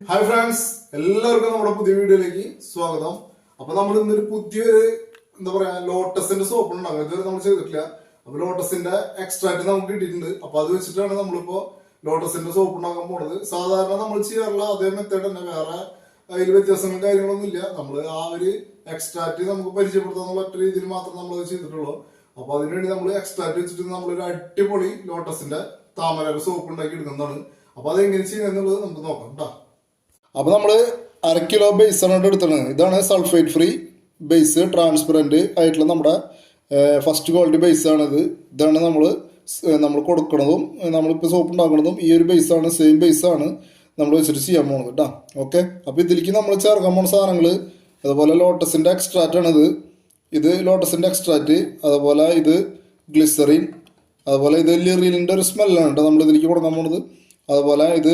Hi friends എല്ലാവർക്കും നമ്മുടെ പുതിയ വീഡിയോയിലേക്ക് സ്വാഗതം. അപ്പൊ നമ്മൾ ഇന്നൊരു പുതിയൊരു എന്താ പറയാ ലോട്ടസിന്റെ സോപ്പ് ഉണ്ടാകും ഇതുവരെ നമ്മൾ ചെയ്തിട്ടില്ല. അപ്പൊ ലോട്ടസിന്റെ എക്സ്ട്രാക്ട് നമുക്ക് കിട്ടിയിട്ടുണ്ട്. അപ്പൊ അത് വെച്ചിട്ടാണ് നമ്മളിപ്പോ ലോട്ടസിന്റെ സോപ്പ് ഉണ്ടാക്കാൻ പോണത്. സാധാരണ നമ്മൾ ചെയ്യാറുള്ള അതേ മെത്തേഡ് തന്നെ. വേറെ അതിൽ വ്യത്യാസങ്ങളും കാര്യങ്ങളൊന്നും ഇല്ല. നമ്മൾ ആ ഒരു എക്സ്ട്രാക്ട് നമുക്ക് പരിചയപ്പെടുത്താന്നുള്ള ഒറ്റ രീതിയിൽ മാത്രം നമ്മൾ അത് ചെയ്തിട്ടുള്ളൂ. അപ്പൊ അതിനുവേണ്ടി നമ്മൾ എക്സ്ട്രാക്ട് വെച്ചിട്ട് നമ്മളൊരു അടിപൊളി ലോട്ടസിന്റെ താമര സോപ്പ് ഉണ്ടാക്കി എടുക്കുന്നതാണ്. അപ്പൊ അതെങ്ങനെ എങ്ങനെ ചെയ്യുന്നത് നമുക്ക് നോക്കാം കേട്ടോ. അപ്പൊ നമ്മൾ അര കിലോ ബേസ് ആണ് എടുത്തത് ഇതാണ് സൾഫേറ്റ് ഫ്രീ ബേസ് ട്രാൻസ്പെറന്റ് ആയിട്ടുള്ള നമ്മുടെ ഫസ്റ്റ് ക്വാളിറ്റി ബേസ് ആണിത്. ഇതാണ് നമ്മൾ നമ്മൾ കൊടുക്കുന്നതും നമ്മളിപ്പോൾ സോപ്പ് ഉണ്ടാക്കുന്നതും ഈ ഒരു ബേസ് ആണ് സെയിം ബേസ് ആണ് നമ്മൾ വെച്ചിട്ട് ചെയ്യാൻ പോകുന്നത് കേട്ടോ ഓക്കെ? അപ്പോൾ ഇതിലേക്ക് നമ്മൾ ചേർക്കാൻ പോകുന്ന സാധനങ്ങൾ അതുപോലെ ലോട്ടസിന്റെ എക്സ്ട്രാക്റ്റ് ആണിത്. ഇത് ലോട്ടസിന്റെ എക്സ്ട്രാക്റ്റ് അതുപോലെ ഇത് ഗ്ലിസറിൻ അതുപോലെ ഇത് ലിറിലിന്റെ ഒരു സ്മെല്ലാണ് കേട്ടോ നമ്മൾ ഇതിലേക്ക് കൊടുക്കാൻ പോകുന്നത് അതുപോലെ ഇത്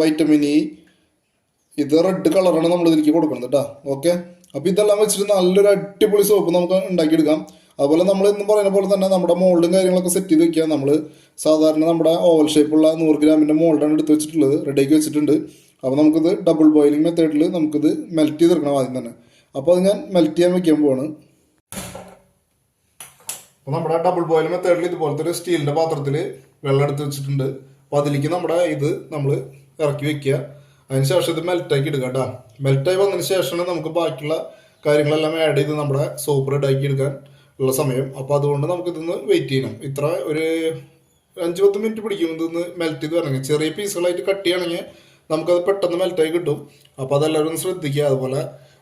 വൈറ്റമിൻ ഇ ഇത് റെഡ് കളറാണ് നമ്മൾ ഇതിലേക്ക് കൊടുക്കുന്നത് കേട്ടോ ഓക്കെ അപ്പോൾ ഇതെല്ലാം വെച്ചിട്ട് നല്ലൊരു അടിപൊളി സോപ്പ് നമുക്ക് ഉണ്ടാക്കിയെടുക്കാം. അതുപോലെ നമ്മൾ ഇന്നും പറയുന്ന പോലെ തന്നെ നമ്മുടെ മോൾഡും കാര്യങ്ങളൊക്കെ സെറ്റ് ചെയ്ത് വെക്കുക. നമ്മൾ സാധാരണ നമ്മുടെ ഓവൽ ഷേപ്പുള്ള നൂറ് ഗ്രാമിന്റെ മോൾഡാണ് എടുത്ത് വെച്ചിട്ടുള്ളത്. റെഡിയാക്കി വെച്ചിട്ടുണ്ട്. അപ്പോൾ നമുക്കിത് ഡബിൾ ബോയിലിംഗ് മെത്തേഡിൽ നമുക്കിത് മെൽറ്റ് ചെയ്തെടുക്കണം ആദ്യം തന്നെ. അപ്പോൾ അത് ഞാൻ മെൽറ്റ് ചെയ്യാൻ വെക്കാൻ പോവാണ്. അപ്പോൾ നമ്മുടെ ഡബിൾ ബോയിൽ മെത്തേഡിൽ ഇതുപോലത്തെ ഒരു സ്റ്റീലിന്റെ പാത്രത്തിൽ വെള്ളം എടുത്ത് വെച്ചിട്ടുണ്ട്. അപ്പോൾ അതിലേക്ക് നമ്മുടെ ഇത് നമ്മൾ ഇറക്കി വെക്കുക. അതിന് ശേഷം ഇത് മെൽറ്റാക്കി എടുക്കുക കേട്ടോ മെൽറ്റായി വന്നതിന് ശേഷമാണ് നമുക്ക് ബാക്കിയുള്ള കാര്യങ്ങളെല്ലാം ആഡ് ചെയ്ത് നമ്മുടെ സോപ്പ് റെഡാക്കി എടുക്കാൻ ഉള്ള സമയം. അപ്പോൾ അതുകൊണ്ട് നമുക്ക് ഇതൊന്ന് വെയിറ്റ് ചെയ്യണം. ഇത്ര ഒരു അഞ്ച് പത്ത് മിനിറ്റ് പിടിക്കും ഇതൊന്ന് മെൽറ്റ് ചെയ്ത് വരണമെങ്കിൽ. ചെറിയ പീസുകളായിട്ട് കട്ട് ചെയ്യണമെങ്കിൽ നമുക്കത് പെട്ടെന്ന് മെൽറ്റായി കിട്ടും. അപ്പോൾ അതെല്ലാവരും ശ്രദ്ധിക്കുക. അതുപോലെ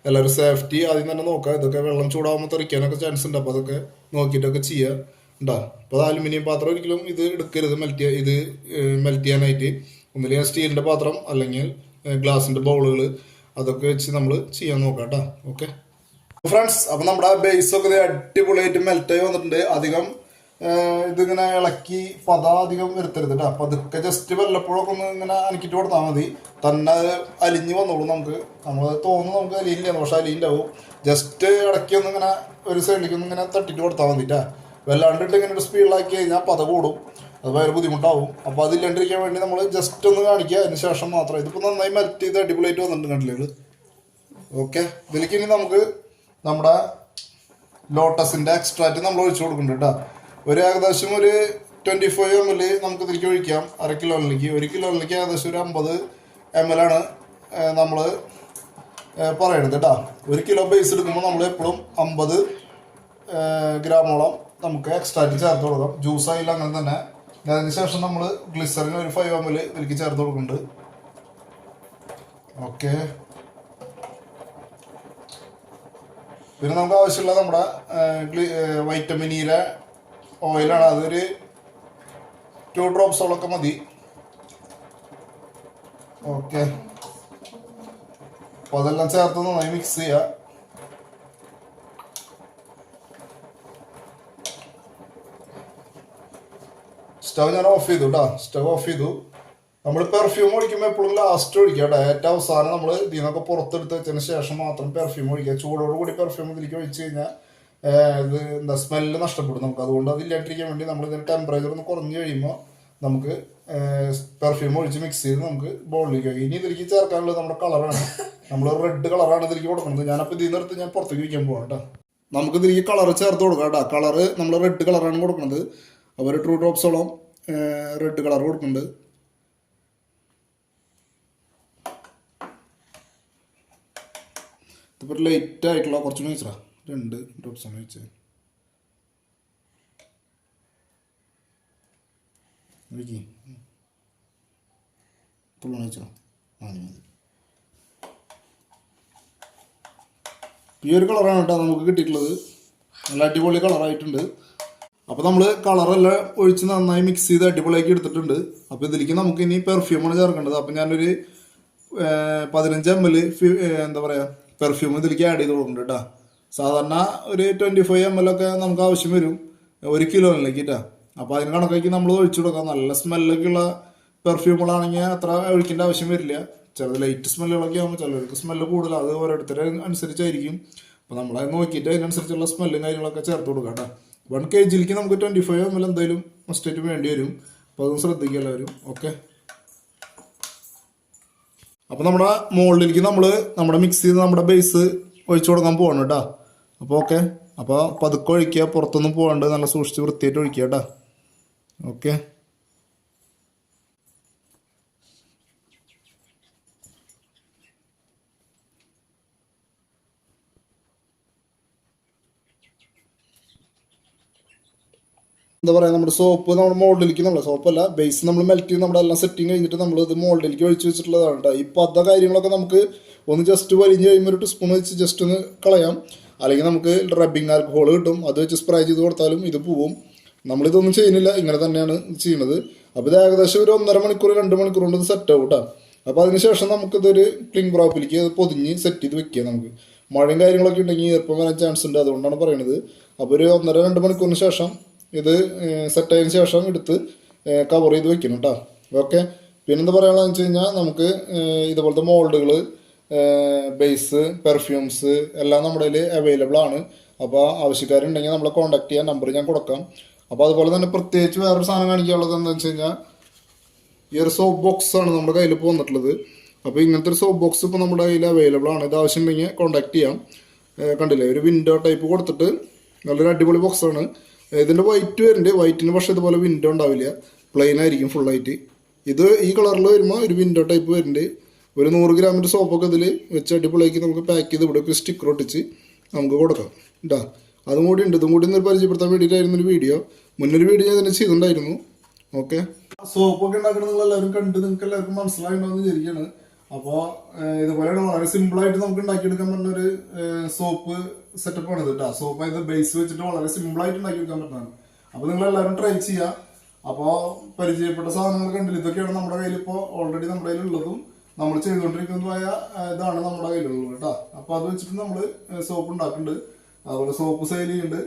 എല്ലാവരും സേഫ്റ്റി ആദ്യം തന്നെ നോക്കുക. ഇതൊക്കെ വെള്ളം ചൂടാകുമ്പോൾ തെറിക്കാനൊക്കെ ചാൻസ് ഉണ്ട്. അപ്പോൾ അതൊക്കെ നോക്കിയിട്ടൊക്കെ ചെയ്യുക ഉണ്ടാ അപ്പോൾ അലുമിനിയം പാത്രം ഒരിക്കലും ഇത് എടുക്കരുത്. മെൽറ്റ് ഇത് മെൽറ്റ് ചെയ്യാനായിട്ട്. ഒന്നില്ലെങ്കിൽ സ്റ്റീലിന്റെ പാത്രം അല്ലെങ്കിൽ ഗ്ലാസിന്റെ ബൗളുകൾ അതൊക്കെ വെച്ച് നമ്മൾ ചെയ്യാൻ നോക്കാം കേട്ടോ ഓക്കെ. ഫ്രണ്ട്സ് അപ്പം നമ്മുടെ ബേസ് ഒക്കെ ദേ അടിപൊളിയായിട്ട് മെൽറ്റായി വന്നിട്ടുണ്ട്. അധികം ഇതിങ്ങനെ ഇളക്കി പത അധികം വരുത്തരുത് കേട്ടോ അപ്പം അതൊക്കെ ജസ്റ്റ് വല്ലപ്പോഴൊക്കെ ഒന്ന് ഇങ്ങനെ അനക്കിട്ട് കൊടുത്താൽ മതി. തന്നെ അലിഞ്ഞ് വന്നോളൂ നമുക്ക്. നമ്മൾ തോന്നുന്നു നമുക്ക് അലിയില്ല. പക്ഷെ അലിയുണ്ടാവും. ജസ്റ്റ് ഇടയ്ക്ക് ഒന്ന് ഇങ്ങനെ ഒരു സൈഡിലേക്ക് ഒന്ന് ഇങ്ങനെ തട്ടിട്ട് കൊടുത്താൽ മതി കേട്ടോ വല്ലാണ്ടിട്ട് ഇങ്ങനെ ഒരു സ്പീഡിലാക്കി കഴിഞ്ഞാൽ പത കൂടും. അത് ഭയങ്കര ബുദ്ധിമുട്ടാവും. അപ്പോൾ അതില്ലാണ്ടിരിക്കാൻ വേണ്ടി നമ്മൾ ജസ്റ്റ് ഒന്ന് കാണിക്കുക അതിന് ശേഷം മാത്രം. ഇതിപ്പോൾ നന്നായി മെൽറ്റ് ചെയ്ത് അടിപൊളിയായിട്ട് വന്നിട്ടുണ്ട് കണ്ടില്ലേ ഓക്കെ ഇതിലേക്ക് ഇനി നമുക്ക് നമ്മുടെ ലോട്ടസിന്റെ എക്സ്ട്രാക്റ്റ് നമ്മൾ ഒഴിച്ചു കൊടുക്കുന്നുണ്ട് കേട്ടോ. ഒരു ഏകദേശം ഒരു ട്വന്റി ഫൈവ് എം എൽ നമുക്ക് ഇതിലേക്ക് ഒഴിക്കാം. അര കിലോയിലേക്ക് ഒരു കിലോയിലേക്ക് ഏകദേശം ഒരു അമ്പത് എം എൽ ആണ് നമ്മൾ പറയണത് കേട്ടോ. ഒരു കിലോ ബേസ് എടുക്കുമ്പോൾ നമ്മൾ എപ്പോഴും അമ്പത് ഗ്രാമോളം നമുക്ക് എക്സ്ട്രാക്റ്റ് ചേർത്ത് കൊടുക്കാം. ജ്യൂസ് അങ്ങനെ തന്നെ. അതിന് ശേഷം നമ്മൾ ഗ്ലിസറിന് ഒരു ഫൈവ് എം എൽ ഇതിലേക്ക് ചേർത്ത് കൊടുക്കുന്നുണ്ട്. ഓക്കെ പിന്നെ നമുക്ക് ആവശ്യമുള്ള നമ്മുടെ വൈറ്റമിൻ ഇയുടെ ഓയിലാണ് അതൊരു ടു ഡ്രോപ്സോളൊക്കെ മതി. ഓക്കെ അപ്പോൾ അതെല്ലാം ചേർത്ത് നന്നായി മിക്സ് ചെയ്യുക സ്റ്റവ് ഞാൻ ഓഫ് ചെയ്തു കേട്ടോ സ്റ്റവ് ഓഫ് ചെയ്തു. നമ്മൾ പെർഫ്യൂം ഒഴിക്കുമ്പോൾ എപ്പോഴും ലാസ്റ്റ് ഒഴിക്കുക കേട്ടോ ഏറ്റവും അവസാനം നമ്മൾ ഇതിനൊക്കെ പുറത്തെടുത്ത് വെച്ചതിന് ശേഷം മാത്രം പെർഫ്യൂം ഒഴിക്കുക. ചൂടോട് കൂടി പെർഫ്യൂം ഇതിലേക്ക് ഒഴിച്ച് കഴിഞ്ഞാൽ ഇത് എന്താ സ്മെല്ല് നഷ്ടപ്പെടും നമുക്ക്. അതുകൊണ്ട് അതില്ലാണ്ടിരിക്കാൻ വേണ്ടി നമ്മൾ ഇതിന്റെ ടെമ്പറേച്ചർ ഒന്ന് കുറഞ്ഞു കഴിയുമ്പോൾ നമുക്ക് പെർഫ്യൂം ഒഴിച്ച് മിക്സ് ചെയ്ത് നമുക്ക് ബോളിലേക്ക് വയ്ക്കാം ഇനി ഇതിലേക്ക് ചേർക്കാനുള്ളത് നമ്മുടെ കളറാണ് നമ്മൾ റെഡ് കളറാണ് ഇതിലേക്ക് കൊടുക്കുന്നത്. ഞാനപ്പോൾ ഇതിൽ നിന്നെടുത്ത് ഞാൻ പുറത്തേക്ക് വയ്ക്കാൻ പോകാം കേട്ടോ നമുക്ക് ഇതിലേക്ക് കളർ ചേർത്ത് കൊടുക്കാം കേട്ടോ കളറ് നമ്മൾ റെഡ് കളറാണ് കൊടുക്കുന്നത്. അവർ ട്രൂ ഡ്രോപ്സോളം റെഡ് കളർ കൊടുക്കുന്നുണ്ട്. ഇതിപ്പോൾ ലൈറ്റ് ആയിട്ടുള്ള കുറച്ച് വെച്ചാ രണ്ട് ഡ്രോപ്സ് ആണ് വെച്ചത് മതി. ഈ ഒരു കളറാണ് കേട്ടോ നമുക്ക് കിട്ടിയിട്ടുള്ളത്. നല്ല അടിപൊളി കളറായിട്ടുണ്ട് അപ്പോൾ നമ്മൾ കളറെല്ലാം ഒഴിച്ച് നന്നായി മിക്സ് ചെയ്ത് അടിപൊളിയാക്കി എടുത്തിട്ടുണ്ട്. അപ്പോൾ ഇതിലേക്ക് നമുക്ക് ഇനി പെർഫ്യൂമാണ് ചേർക്കേണ്ടത്. അപ്പോൾ ഞാനൊരു പതിനഞ്ച് എം എൽ എന്താ പറയുക പെർഫ്യൂം ഇതിലേക്ക് ആഡ് ചെയ്ത് കൊടുക്കുന്നുണ്ട് കേട്ടോ സാധാരണ ഒരു ട്വന്റി ഫൈവ് എം എൽ ഒക്കെ നമുക്ക് ആവശ്യം വരും. ഒരു കിലോയിലേക്ക് കേട്ടോ അപ്പോൾ അതിന് കണക്കാക്കി നമ്മൾ ഒഴിച്ചു കൊടുക്കാം. നല്ല സ്മെല്ലൊക്കെ ഉള്ള പെർഫ്യൂമുകളാണെങ്കിൽ അത്ര ഒഴിക്കേണ്ട ആവശ്യം വരില്ല. ചിലത് ലൈറ്റ് സ്മെല്ലുകളൊക്കെ ആകുമ്പോൾ ചിലർക്ക് സ്മെല്ല് കൂടുതൽ അത് ഓരോരുത്തരെ അനുസരിച്ചായിരിക്കും. അപ്പോൾ നമ്മളത് നോക്കിയിട്ട് അതിനനുസരിച്ചുള്ള സ്മെല്ലും കാര്യങ്ങളൊക്കെ ചേർത്ത് കൊടുക്കാം കേട്ടോ വൺ കെ ജിയിലേക്ക് നമുക്ക് ട്വന്റി ഫൈവ് എം എൽ എന്തായാലും മസ്റ്റേറ്റ് വേണ്ടി വരും. അപ്പോൾ അതൊന്ന് ശ്രദ്ധിക്കുക എല്ലാവരും. ഓക്കെ അപ്പോൾ നമ്മുടെ മുകളിലേക്ക് നമ്മൾ നമ്മുടെ മിക്സ് ചെയ്ത് നമ്മുടെ ബേസ് ഒഴിച്ചു കൊടുക്കാൻ പോവാണ് കേട്ടോ അപ്പോൾ ഓക്കെ അപ്പോൾ പതുക്കെ ഒഴിക്കുക പുറത്തൊന്നും പോകാണ്ട് നല്ല സൂക്ഷിച്ച് വൃത്തിയായിട്ട് ഒഴിക്കുക കേട്ടോ ഓക്കെ എന്താ പറയുക നമ്മുടെ സോപ്പ് നമ്മുടെ മോൾഡിലേക്ക് നമ്മൾ സോപ്പല്ല ബേസ് നമ്മൾ മെൽറ്റ് ചെയ്ത് നമ്മുടെ എല്ലാം സെറ്റിംഗ് കഴിഞ്ഞിട്ട് നമ്മൾ ഇത് മോൾഡിലേക്ക് ഒഴിച്ച് വെച്ചിട്ടുള്ളതാണ് കേട്ടോ ഈ പത കാര്യങ്ങളൊക്കെ നമുക്ക് ഒന്ന് ജസ്റ്റ് വലിഞ്ഞ് കഴിയുമ്പോൾ ഒരു സ്പൂൺ വെച്ച് ജസ്റ്റ് ഒന്ന് കളയാം. അല്ലെങ്കിൽ നമുക്ക് റബ്ബിംഗ് ആൽക്കഹോൾ കിട്ടും. അത് വെച്ച് സ്പ്രേ ചെയ്ത് കൊടുത്താലും ഇത് പോവും. നമ്മളിതൊന്നും ചെയ്യുന്നില്ല. ഇങ്ങനെ തന്നെയാണ് ചെയ്യുന്നത്. അപ്പോൾ ഇത് ഏകദേശം ഒരു ഒന്നര മണിക്കൂർ രണ്ട് മണിക്കൂർ കൊണ്ട് സെറ്റ് ആവും കേട്ടോ അപ്പോൾ അതിനുശേഷം നമുക്കിതൊരു ക്ലിംഗ് ബ്രോപ്പിലേക്ക് അത് പൊതിഞ്ഞ് സെറ്റ് ചെയ്ത് വെക്കുക നമുക്ക്. മഴയും കാര്യങ്ങളൊക്കെ ഉണ്ടെങ്കിൽ ഈർപ്പം വരാൻ ചാൻസ് ഉണ്ട്. അതുകൊണ്ടാണ് പറയുന്നത് അപ്പോൾ ഒരു ഒന്നര രണ്ട് മണിക്കൂറിന് ശേഷം ഇത് സെറ്റായതിന് ശേഷം എടുത്ത് കവർ ചെയ്ത് വെക്കണം കേട്ടോ ഓക്കെ? പിന്നെന്താ പറയാനുള്ളതെന്ന് വെച്ച് കഴിഞ്ഞാൽ നമുക്ക് ഇതുപോലത്തെ മോൾഡുകൾ ബേസ് പെർഫ്യൂംസ് എല്ലാം നമ്മുടെ കയ്യിൽ അവൈലബിൾ ആണ്. അപ്പോൾ ആവശ്യക്കാരുണ്ടെങ്കിൽ നമ്മളെ കോൺടാക്ട് ചെയ്യാൻ നമ്പർ ഞാൻ കൊടുക്കാം. അപ്പോൾ അതുപോലെ തന്നെ പ്രത്യേകിച്ച് വേറൊരു സാധനം കാണിക്കാനുള്ളത് എന്താണെന്ന് വെച്ച് കഴിഞ്ഞാൽ ഈ ഒരു സോപ്പ് ബോക്സ് ആണ് നമ്മുടെ കയ്യിൽ ഇപ്പോൾ വന്നിട്ടുള്ളത്. അപ്പോൾ ഇങ്ങനത്തെ ഒരു സോപ്പ് ബോക്സ് ഇപ്പോൾ നമ്മുടെ കയ്യിൽ അവൈലബിൾ ആണ്. ഇത് ആവശ്യമുണ്ടെങ്കിൽ കോൺടാക്ട് ചെയ്യാം. കണ്ടില്ലേ? ഒരു വിൻഡോ ടൈപ്പ് കൊടുത്തിട്ട് നല്ലൊരു അടിപൊളി ബോക്സാണ് ഇതിന്റെ വൈറ്റ് വരുന്നുണ്ട്. വൈറ്റിന് പക്ഷേ ഇതുപോലെ വിൻഡോ ഉണ്ടാവില്ല. പ്ലെയിൻ ആയിരിക്കും ഫുള്ളായിട്ട് ഇത് ഈ കളറിൽ വരുമ്പോൾ ഒരു വിൻഡോ ടൈപ്പ് വരുന്നുണ്ട്. ഒരു നൂറ് ഗ്രാമിന്റെ സോപ്പൊക്കെ ഇതിൽ വെച്ച് അടിപൊളിയാക്കി നമുക്ക് പാക്ക് ചെയ്ത് ഇവിടെ ഒരു സ്റ്റിക്കർ ഒട്ടിച്ച് നമുക്ക് കൊടുക്കാം. കേട്ടോ അതും കൂടി ഉണ്ട്. ഇതും കൂടി ഒന്ന് പരിചയപ്പെടുത്താൻ വേണ്ടിയിട്ടായിരുന്നു ഒരു വീഡിയോ മുന്നൊരു വീഡിയോ ഞാൻ ഇതിനെ ചെയ്തിട്ടുണ്ടായിരുന്നു. ഓക്കെ സോപ്പൊക്കെ ഉണ്ടാക്കുന്നത് നിങ്ങൾ എല്ലാവരും കണ്ട് നിങ്ങൾക്ക് എല്ലാവർക്കും മനസ്സിലായിട്ടുണ്ടെന്ന് വിചാരിക്കുകയാണ്. അപ്പോൾ ഇതുപോലെയാണ് വളരെ സിമ്പിൾ ആയിട്ട് നമുക്ക് ഉണ്ടാക്കിയെടുക്കാൻ പറ്റുന്ന ഒരു സോപ്പ് സെറ്റപ്പ് ആണ് ഇത് കേട്ടോ സോപ്പ് ഇത് ബേസ് വെച്ചിട്ട് വളരെ സിമ്പിൾ ആയിട്ട് ഉണ്ടാക്കിയെടുക്കാൻ പറ്റുന്നതാണ്. അപ്പോൾ നിങ്ങൾ എല്ലാവരും ട്രൈ ചെയ്യുക അപ്പോൾ പരിചയപ്പെട്ട സാധനങ്ങൾ കണ്ടില്ല ഇതൊക്കെയാണ് നമ്മുടെ കയ്യിൽ ഇപ്പോൾ ഓൾറെഡി നമ്മുടെ കയ്യിലുള്ളതും നമ്മൾ ചെയ്തുകൊണ്ടിരിക്കുന്നതുമായ ഇതാണ് നമ്മുടെ കയ്യിലുള്ളത് കേട്ടോ അപ്പോൾ അത് വെച്ചിട്ട് നമ്മൾ സോപ്പ് ഉണ്ടാക്കുന്നുണ്ട് അതുപോലെ സോപ്പ് സെയിൽ ഉണ്ട്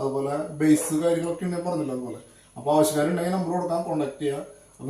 അതുപോലെ ബേസ് കാര്യങ്ങളൊക്കെ ഉണ്ടെങ്കിൽ പറഞ്ഞില്ല അതുപോലെ. അപ്പോൾ ആവശ്യക്കാരുണ്ടെങ്കിൽ നമ്പർ കൊടുക്കാൻ കോൺടാക്ട് ചെയ്യുക